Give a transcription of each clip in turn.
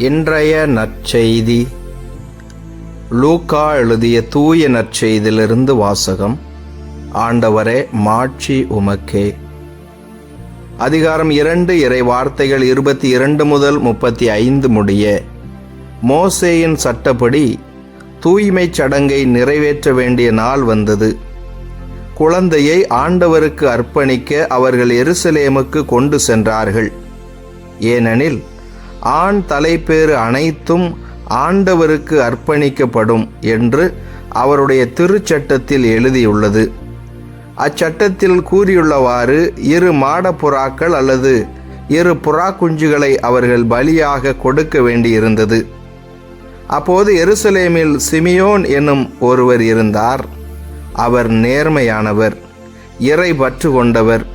இன்றைய நற்செய்தி. லூக்கா எழுதிய தூய நற்செய்தியிலிருந்து வாசகம். ஆண்டவரே மாட்சி உமக்கே. அதிகாரம் இரண்டு இறை வார்த்தைகள் இருபத்தி இரண்டு முதல் முப்பத்தி ஐந்து முடிய மோசேயின் சட்டப்படி தூய்மைச் சடங்கை நிறைவேற்ற வேண்டிய நாள் வந்தது. குழந்தையை ஆண்டவருக்கு அர்ப்பணிக்க அவர்கள் எருசலேமுக்கு கொண்டு சென்றார்கள். ஏனெனில் ஆண் தலைப்பேறு அனைத்தும் ஆண்டவருக்கு அர்ப்பணிக்கப்படும் என்று அவருடைய திருச்சட்டத்தில் எழுதியுள்ளது. அச்சட்டத்தில் கூறியுள்ளவாறு இரு மாடப்புறாக்கள் அல்லது இரு புறா குஞ்சுகளை அவர்கள் பலியாக கொடுக்க வேண்டியிருந்தது. அப்போது எருசலேமில் சிமியோன் என்னும் ஒருவர் இருந்தார். அவர் நேர்மையானவர் இறை பற்று கொண்டவர்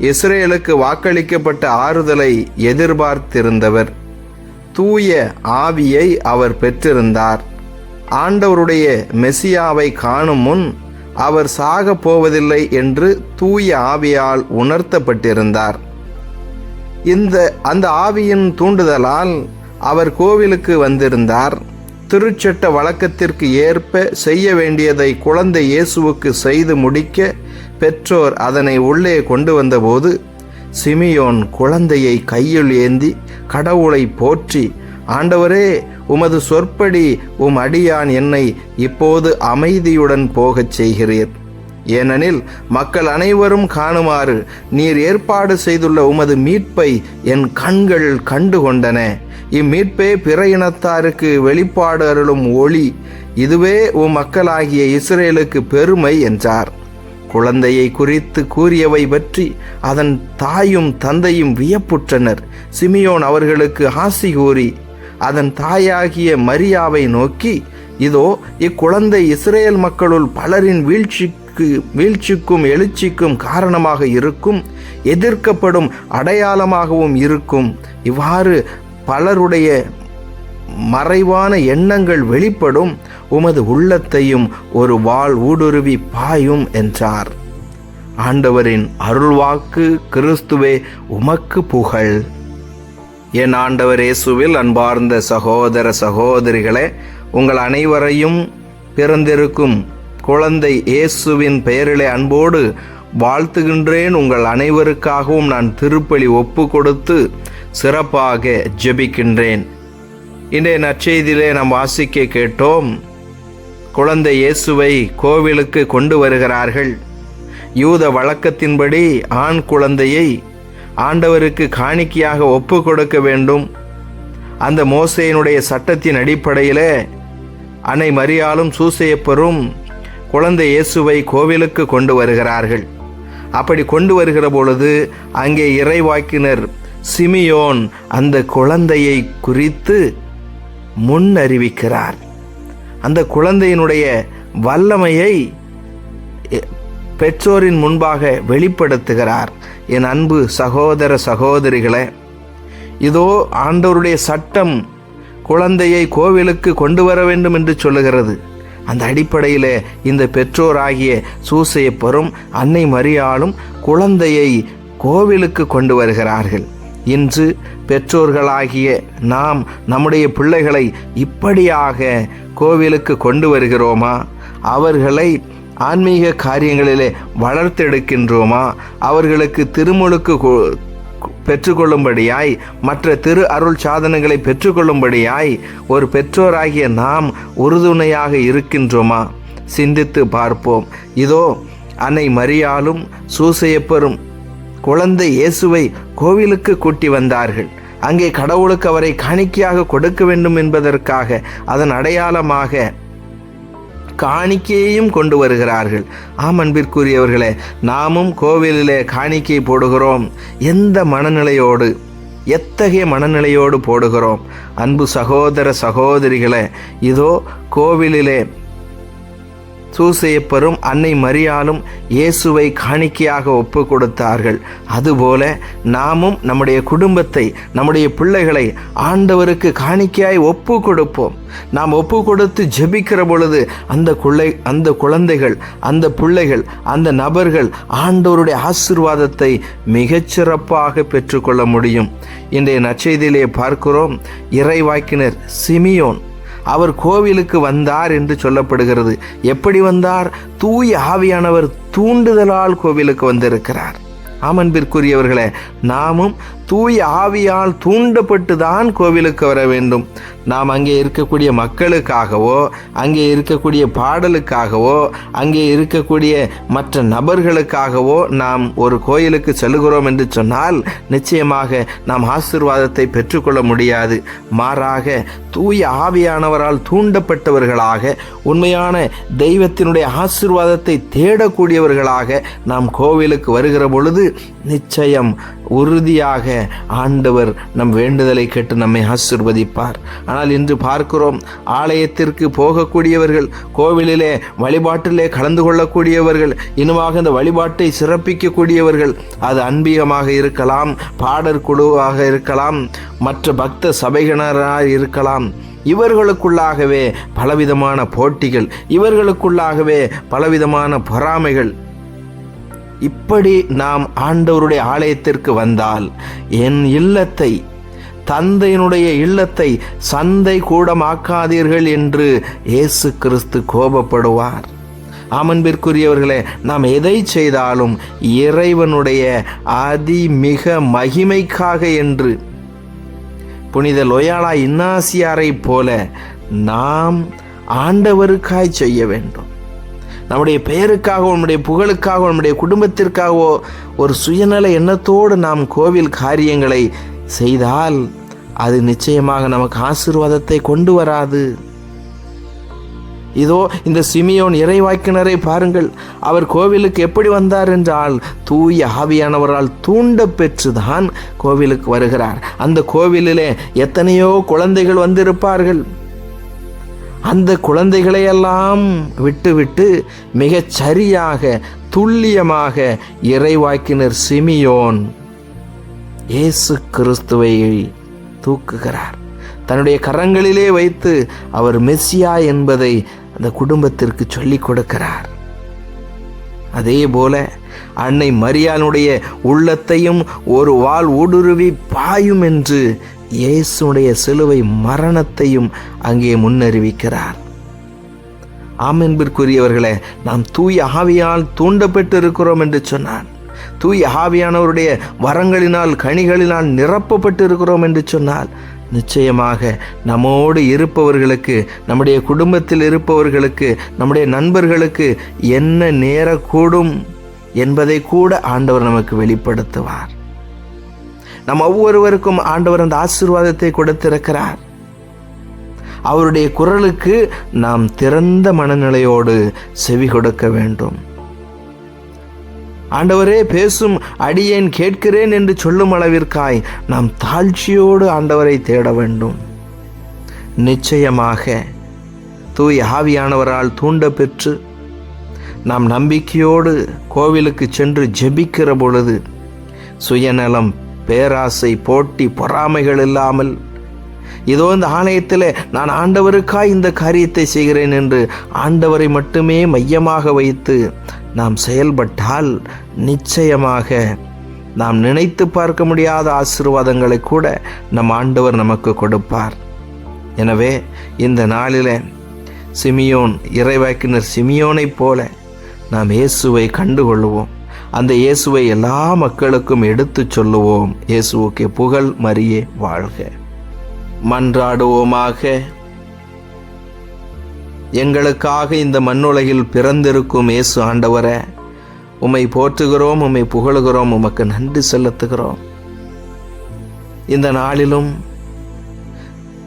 இஸ்ரேலுக்கு வாக்களிக்கப்பட்ட ஆறுதலை எதிர்பார்த்திருந்தவர். தூய ஆவியை அவர் பெற்றிருந்தார். ஆண்டவருடைய மெசியாவை காணும் முன் அவர் சாகப் போவதில்லை என்று தூய ஆவியால் உணர்த்தப்பட்டிருந்தார். இந்த அந்த ஆவியின் தூண்டுதலால் அவர் கோவிலுக்கு வந்திருந்தார். திருச்சட்ட வழக்கத்திற்கு ஏற்ப செய்ய வேண்டியதை குழந்தை இயேசுவுக்கு செய்து முடிக்க பெற்றோர் அதனை உள்ளே கொண்டு வந்தபோது சிமியோன் குழந்தையை கையில் ஏந்தி கடவுளை போற்றி ஆண்டவரே உமது சொற்படி உம் அடியான் என்னை இப்போது அமைதியுடன் போகச் செய்கிறீர். ஏனெனில் மக்கள் அனைவரும் காணுமாறு நீர் ஏற்பாடு செய்துள்ள உமது மீட்பை என் கண்கள் கண்டு கொண்டன இம்மீட்பே பிற இனத்தாருக்கு வெளிப்பாடு அருளும் ஒளி. இதுவே உம் மக்களாகிய இஸ்ரேலுக்கு பெருமை என்றார். குழந்தையை குறித்து கூறியவை பற்றி அதன் தாயும் தந்தையும் வியப்புற்றனர். சிமியோன் அவர்களுக்கு ஆசி கூறி அதன் தாயாகிய மரியாவை நோக்கி இதோ இக்குழந்தை இஸ்ரேல் மக்களுள் பலரின் வீழ்ச்சிக்கு வீழ்ச்சிக்கும் எழுச்சிக்கும் காரணமாக இருக்கும் எதிர்க்கப்படும் அடையாளமாகவும் இருக்கும். இவ்வாறு பலருடைய மறைவான எண்ணங்கள் வெளிப்படும். உமது உள்ளத்தையும் ஒரு வாள் ஊடுருவி பாயும் என்றார். ஆண்டவரின் அருள்வாக்கு கிறிஸ்துவே உமக்கு புகழ். என் ஆண்டவர் இயேசுவில் அன்பார்ந்த சகோதர சகோதரிகளே உங்கள் அனைவரையும் பிறந்திருக்கும் குழந்தை இயேசுவின் பெயரிலே அன்போடு வாழ்த்துகின்றேன். உங்கள் அனைவருக்காகவும் நான் திருப்பலி ஒப்பு கொடுத்து சிறப்பாக ஜெபிக்கின்றேன். இன்றைய நற்செய்தியிலே நாம் வாசிக்க கேட்டோம் குழந்தை இயேசுவை கோவிலுக்கு கொண்டு வருகிறார்கள். யூத வழக்கத்தின்படி ஆண் குழந்தையை ஆண்டவருக்கு காணிக்கையாக ஒப்பு கொடுக்க வேண்டும். அந்த மோசையினுடைய சட்டத்தின் அடிப்படையிலே அன்னை மரியாலும் சூசையப்பரும் குழந்தை இயேசுவை கோவிலுக்கு கொண்டு வருகிறார்கள். அப்படி கொண்டு வருகிற பொழுது அங்கே இறைவாக்கினர் சிமியோன் அந்த குழந்தையை குறித்து முன் அறிவிக்கிறார் அந்த குழந்தையினுடைய வல்லமையை பெற்றோரின் முன்பாக வெளிப்படுத்துகிறார். என் அன்பு சகோதர சகோதரிகளே இதோ ஆண்டவருடைய சட்டம் குழந்தையை கோவிலுக்கு கொண்டு வர வேண்டும் என்று சொல்லுகிறது. அந்த அடிப்படையில் இந்த பெற்றோராகிய சூசையப்பரும் அன்னை மரியாளும் குழந்தையை கோவிலுக்கு கொண்டு வருகிறார்கள். இன்று பெற்றோர்களாகிய நாம் நம்முடைய பிள்ளைகளை இப்படியாக கோவிலுக்கு கொண்டு வருகிறோமா? அவர்களை ஆன்மீக காரியங்களிலே வளர்த்தெடுக்கின்றோமா? அவர்களுக்கு திருமுழுக்கு பெற்றுக்கொள்ளும்படியாய் மற்ற திரு அருள் சாதனங்களை பெற்றுக்கொள்ளும்படியாய் ஒரு பெற்றோராகிய நாம் உறுதுணையாக இருக்கின்றோமா? சிந்தித்து பார்ப்போம். இதோ அன்னை மரியாலும் சூசையப்பரும் குழந்தை இயேசுவை கோவிலுக்கு கூட்டி வந்தார்கள். அங்கே கடவுளுக்கு அவரை காணிக்கையாக கொடுக்க வேண்டும் என்பதற்காக அதன் அடையாளமாக காணிக்கையையும் கொண்டு வருகிறார்கள். ஆம் அன்பிற்குரியவர்களே நாமும் கோவிலிலே காணிக்கை போடுகிறோம். எந்த மனநிலையோடு எத்தகைய மனநிலையோடு போடுகிறோம்? அன்பு சகோதர சகோதரிகளே இதோ கோவிலிலே சூசையப்பரும் அன்னை மரியாலும் இயேசுவை காணிக்கையாக ஒப்பு கொடுத்தார்கள் அதுபோல நாமும் நம்முடைய குடும்பத்தை நம்முடைய பிள்ளைகளை ஆண்டவருக்கு காணிக்கையாய் ஒப்பு கொடுப்போம் நாம் ஒப்பு கொடுத்து ஜெபிக்கிற பொழுது அந்த குள்ளை அந்த குழந்தைகள் அந்த பிள்ளைகள் அந்த நபர்கள் ஆண்டவருடைய ஆசிர்வாதத்தை மிகச்சிறப்பாக பெற்றுக்கொள்ள முடியும். இன்றைய நச்செய்தியிலே பார்க்கிறோம். இறைவாக்கினர் சிமியோன் அவர் கோவிலுக்கு வந்தார் என்று சொல்லப்படுகிறது. எப்படி வந்தார்? தூய ஆவியானவர் தூண்டுதலால் கோவிலுக்கு வந்திருக்கிறார். ஆமன்பிற்குரியவர்களே நாமும் தூய் ஆவியால் தூண்டப்பட்டு தான் கோவிலுக்கு வர வேண்டும். நாம் அங்கே இருக்கக்கூடிய மக்களுக்காகவோ அங்கே இருக்கக்கூடிய பாடலுக்காகவோ அங்கே இருக்கக்கூடிய மற்ற நபர்களுக்காகவோ நாம் ஒரு கோயிலுக்கு செல்கிறோம் என்று சொன்னால் நிச்சயமாக நாம் ஆசிர்வாதத்தை பெற்றுக்கொள்ள முடியாது. மாறாக தூய் ஆவியானவரால் தூண்டப்பட்டவர்களாக உண்மையான தெய்வத்தினுடைய ஆசிர்வாதத்தை தேடக்கூடியவர்களாக நாம் கோவிலுக்கு வருகிற பொழுது நிச்சயம் உறுதியாக ஆண்டவர் நம் வேண்டுதலை கேட்டு நம்மை ஆசிர்வதிப்பார். ஆனால் இன்று பார்க்கிறோம் ஆலயத்திற்கு போகக்கூடியவர்கள் கோவிலிலே வழிபாட்டிலே கலந்து கொள்ளக்கூடியவர்கள் இனிமாக இந்த வழிபாட்டை சிறப்பிக்கக்கூடியவர்கள் அது அன்பீகமாக இருக்கலாம் பாடற் குழுவாக இருக்கலாம் மற்ற பக்த சபையினராக இருக்கலாம். இவர்களுக்குள்ளாகவே பலவிதமான போட்டிகள் இவர்களுக்குள்ளாகவே பலவிதமான பொறாமைகள் இப்படி நாம் ஆண்டவருடைய ஆலயத்திற்கு வந்தால் என் இல்லத்தை தந்தையினுடைய இல்லத்தை சந்தை கூடமாக்காதீர்கள் என்று இயேசு கிறிஸ்து கோபப்படுவார். ஆமன்பிற்குரியவர்களே நாம் எதை செய்தாலும் இறைவனுடைய அதிமிக மகிமைக்காக என்று புனித லொயாலா இன்னாசியாரை போல நாம் ஆண்டவருக்காய் செய்ய வேண்டும். நம்முடைய பெயருக்காகவோ நம்முடைய புகழுக்காகவோ நம்முடைய குடும்பத்திற்காகவோ ஒரு சுயநல எண்ணத்தோடு நாம் கோவில் காரியங்களை செய்தால் அது நிச்சயமாக நமக்கு ஆசீர்வாதத்தை கொண்டு வராது. இதோ இந்த சிமியோன் இறைவாக்கினரை பாருங்கள். அவர் கோவிலுக்கு எப்படி வந்தார் என்றால் தூய ஆவியானவரால் தூண்ட பெற்றுதான் கோவிலுக்கு வருகிறார். அந்த கோவிலிலே எத்தனையோ குழந்தைகள் வந்திருப்பார்கள். அந்த குழந்தைகளையெல்லாம் விட்டுவிட்டு மிகச் சரியாக துல்லியமாக இறைவாக்கினர் சிமியோன் இயேசு கிறிஸ்துவை தூக்குகிறார். தன்னுடைய கரங்களிலே வைத்து அவர் மெஸ்ஸியா என்பதை அந்த குடும்பத்திற்கு சொல்லிக் கொடுக்கிறார். அதே போல அன்னை மரியாளுடைய உள்ளத்தையும் ஒரு வாள் ஊடுருவி பாயும் என்று இயேசுடைய சிலுவை மரணத்தையும் அங்கே முன்னறிவிக்கிறார். ஆமென்பிற்குரியவர்களே நாம் தூய ஆவியால் தூண்டப்பட்டு இருக்கிறோம் என்று சொன்னான். தூய ஆவியானவருடைய வரங்களினால் கனிகளினால் நிரப்பப்பட்டு இருக்கிறோம் என்று சொன்னால் நிச்சயமாக நம்மோடு இருப்பவர்களுக்கு நம்முடைய குடும்பத்தில் இருப்பவர்களுக்கு நம்முடைய நண்பர்களுக்கு என்ன நேரக்கூடும் என்பதை கூட ஆண்டவர் நமக்கு வெளிப்படுத்துவார். நம் ஒவ்வொருவருக்கும் ஆண்டவர் அந்த ஆசீர்வாதத்தை கொடுத்திருக்கிறார். அவருடைய குரலுக்கு நாம் திறந்த மனநிலையோடு செவி கொடுக்க வேண்டும். ஆண்டவரே பேசும் அடியேன் கேட்கிறேன் என்று சொல்லும் அளவிற்காய் நாம் தாழ்ச்சியோடு ஆண்டவரை தேட வேண்டும். நிச்சயமாக தூய் ஆவியானவரால் தூண்ட பெற்று நாம் நம்பிக்கையோடு கோவிலுக்கு சென்று ஜெபிக்கிற பொழுது சுயநலம் பேராசை போட்டி பொறாமைகள் இல்லாமல் இதோ இந்த ஆலயத்தில் நான் ஆண்டவருக்காய் இந்த காரியத்தை செய்கிறேன் என்று ஆண்டவரை மட்டுமே மையமாக வைத்து நாம் செயல்பட்டால் நிச்சயமாக நாம் நினைத்து பார்க்க முடியாத ஆசீர்வாதங்களை கூட நம் ஆண்டவர் நமக்கு கொடுப்பார். எனவே இந்த நாளில் சிமியோன் இறைவாக்கினர் சிமியோனைப் போல நாம் இயேசுவை கண்டுகொள்வோம். அந்த இயேசுவை எல்லா மக்களுக்கும் எடுத்துச் சொல்லுவோம். இயேசுவுக்கு புகழ் மரியே வாழ்க. மன்றாடுவோமாக. எங்களுக்காக இந்த மண்ணுலகில் பிறந்திருக்கும் இயேசு ஆண்டவரே உம்மை போற்றுகிறோம் உம்மை புகழுகிறோம் உமக்கு நன்றி செலுத்துகிறோம். இந்த நாளிலும்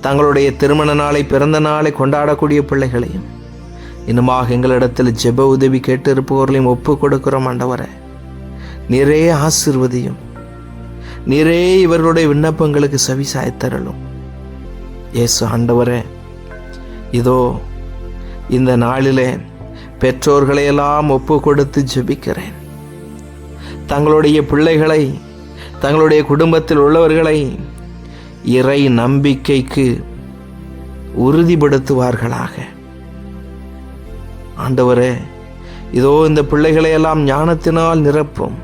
தங்களுடைய திருமண நாளை பிறந்த நாளை கொண்டாடக்கூடிய பிள்ளைகளையும் இன்னுமாக எங்களிடத்தில் ஜெப உதவி கேட்டு இருப்பவர்களையும் ஒப்பு கொடுக்கிறோம் ஆண்டவரை. நிறைய ஆசிர்வதியும். நிறைய இவர்களுடைய விண்ணப்பங்களுக்கு செவி சாய்த்தரலும் இயேசு ஆண்டவரே இதோ இந்த நாளிலே பெற்றோர்களையெல்லாம் ஒப்பு கொடுத்து ஜெபிக்கிறேன். தங்களுடைய பிள்ளைகளை தங்களுடைய குடும்பத்தில் உள்ளவர்களை இறை நம்பிக்கைக்கு உறுதிப்படுத்துவார்களாக. ஆண்டவரே இதோ இந்த பிள்ளைகளையெல்லாம் ஞானத்தினால் நிரப்பும்.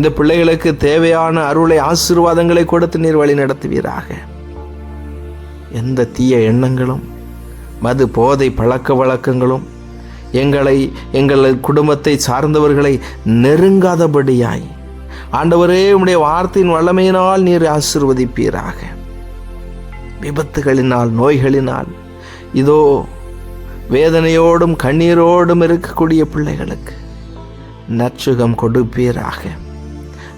இந்த பிள்ளைகளுக்கு தேவையான அருளை ஆசீர்வாதங்களை கொடுத்து நீர் வழி நடத்துவீராக. எந்த தீய எண்ணங்களும் மது போதை பழக்க வழக்கங்களும் எங்களை எங்கள் குடும்பத்தை சார்ந்தவர்களை நெருங்காதபடியாய் ஆண்டவரே உடைய வார்த்தையின் வல்லமையினால் நீர் ஆசிர்வதிப்பீராக. விபத்துகளினால் நோய்களினால் இதோ வேதனையோடும் கண்ணீரோடும் இருக்கக்கூடிய பிள்ளைகளுக்கு நற்சுகம் கொடுப்பீராக.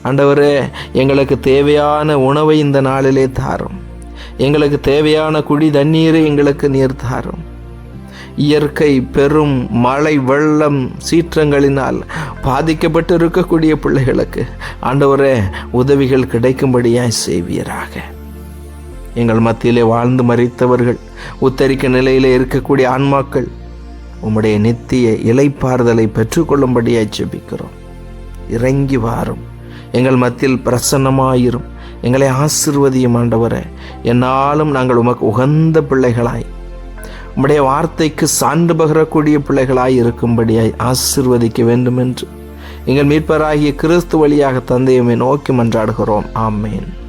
ஆண்டவரே எங்களுக்கு தேவையான உணவை இந்த நாளிலே தாரும். எங்களுக்கு தேவையான குடி தண்ணீரை எங்களுக்கு நீர் தாரும். இயற்கை பெரும் மழை வெள்ளம் சீற்றங்களினால் பாதிக்கப்பட்டு இருக்கக்கூடிய பிள்ளைகளுக்கு ஆண்டவரே உதவிகள் கிடைக்கும்படியாய் செய்வீராக. எங்கள் மத்தியிலே வாழ்ந்து மறித்தவர்கள் உத்தரிக்க நிலையிலே இருக்கக்கூடிய ஆன்மாக்கள் உம்முடைய நித்திய இலைப்பாறுதலை பெற்றுக்கொள்ளும்படியாய் செபிக்கிறோம் இறங்கி வாரும். எங்கள் மத்தியில் பிரசன்னமாயிரும். எங்களை ஆசிர்வதியும் ஆண்டவரே. என்னாலும் நாங்கள் உமக்கு உகந்த பிள்ளைகளாய் உம்முடைய வார்த்தைக்கு சான்று பகரக்கூடிய பிள்ளைகளாய் இருக்கும்படியாய் ஆசிர்வதிக்க வேண்டும் என்று எங்கள் மீட்பராகிய கிறிஸ்து வழியாக தந்தையுமே நோக்கி மன்றாடுகிறோம். ஆமேன்.